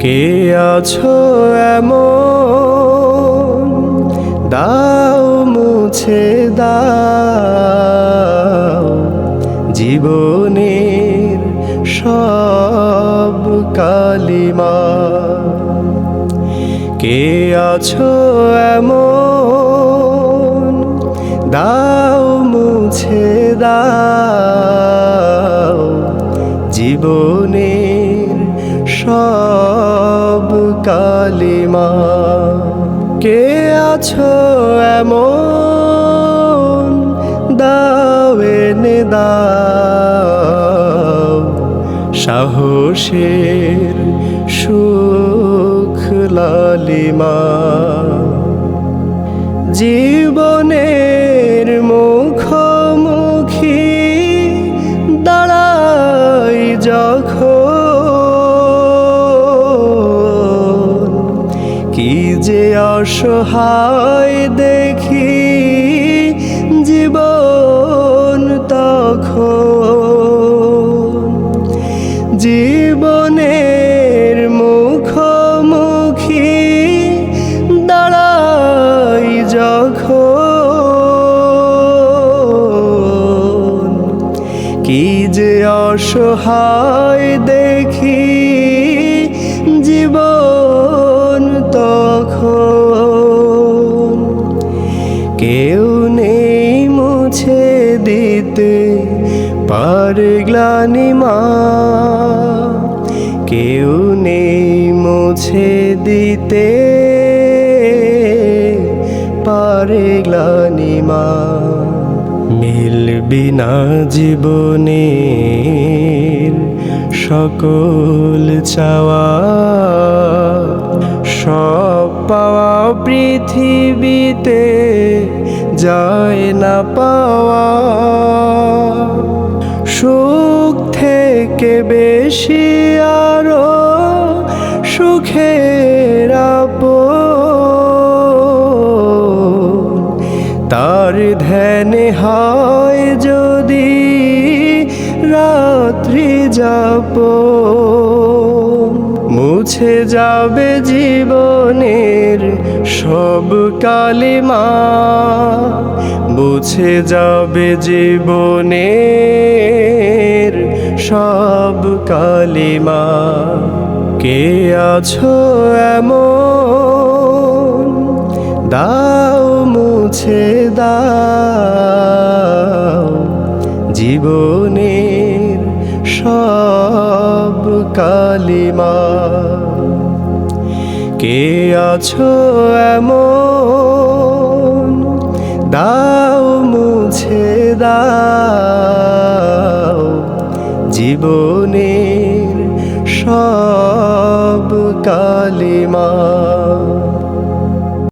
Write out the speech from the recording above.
কে আছো এমন? দাও মুছে দাও। জীবনের সব কালিমা। কে আছো এমন? দাও মুছে দাও। জীবনের সব কালিমা। কে আছো এমন? দাও এনে দাও। সাহসের সুখ লালিমা। জীবনের কি যে অসহায় দেখি জীবন তখন। জীবনের মুখোমুখি দাঁড়াই যখন। কি যে অসহায় দেখি কেউ নেই মুছে দিতে পারে গ্লানিমা কেউ নেই মুছে দিতে পারে গ্লানিমা মিলবি না জীবনের সকল চাওয়া, সব পাওয়া পৃথিবীতে যায় না পাওয়া। সুখ থেকে বেশি আরও সুখের তার ধ্যানে হয় যদি রাত্রি যাপ মুছে যাবে জীবনের সব কালিমা, মুছে যাবে জীবনের সব কালিমা। কে আছো এমন? দাও, মুছে দাও জীবনের সব কালিমা। কে আছো এমন? দাও মুছে দাও। জীবনের সব কালিমা।